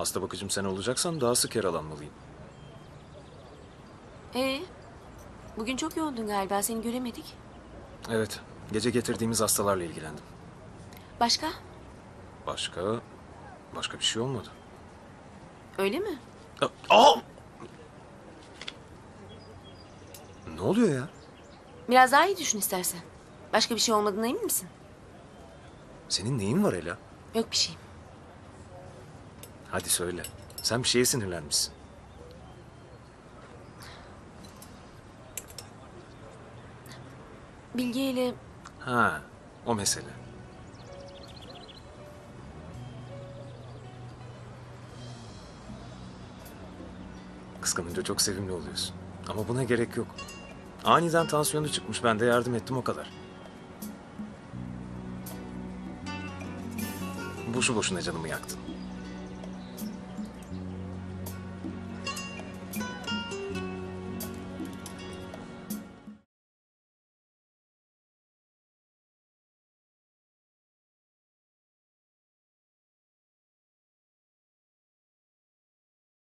Hasta bakıcım sen olacaksan daha sık yaralanmalıyım. Ee, bugün çok yoğundun galiba. Seni göremedik. Evet, gece getirdiğimiz hastalarla ilgilendim. Başka? Başka... Başka bir şey olmadı. Öyle mi? Aa! Ne oluyor ya? Biraz daha iyi düşün istersen. Başka bir şey olmadığına emin misin? Senin neyin var Ela? Yok bir şey. Hadi söyle. Sen bir şeye sinirlenmişsin. Bilge ile Ha, o mesele. Kıskanınca çok sevimli oluyorsun. Ama buna gerek yok. Aniden tansiyonu çıkmış. Ben de yardım ettim o kadar. Boşu boşuna canımı yaktın.